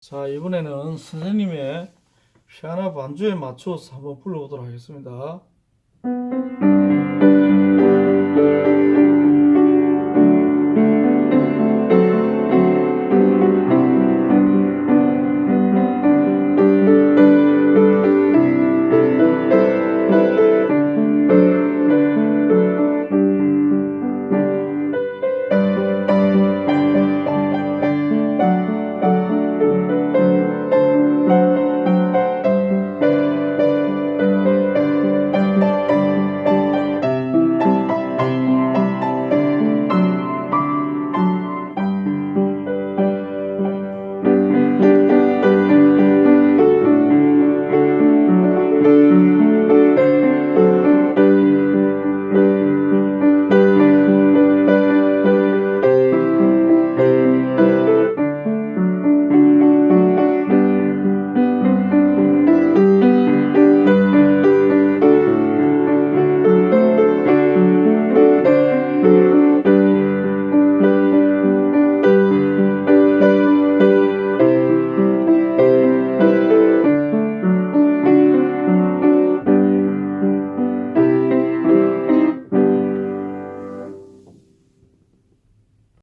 자, 이번에는 선생님의 피아노 반주에 맞춰서 한번 불러보도록 하겠습니다.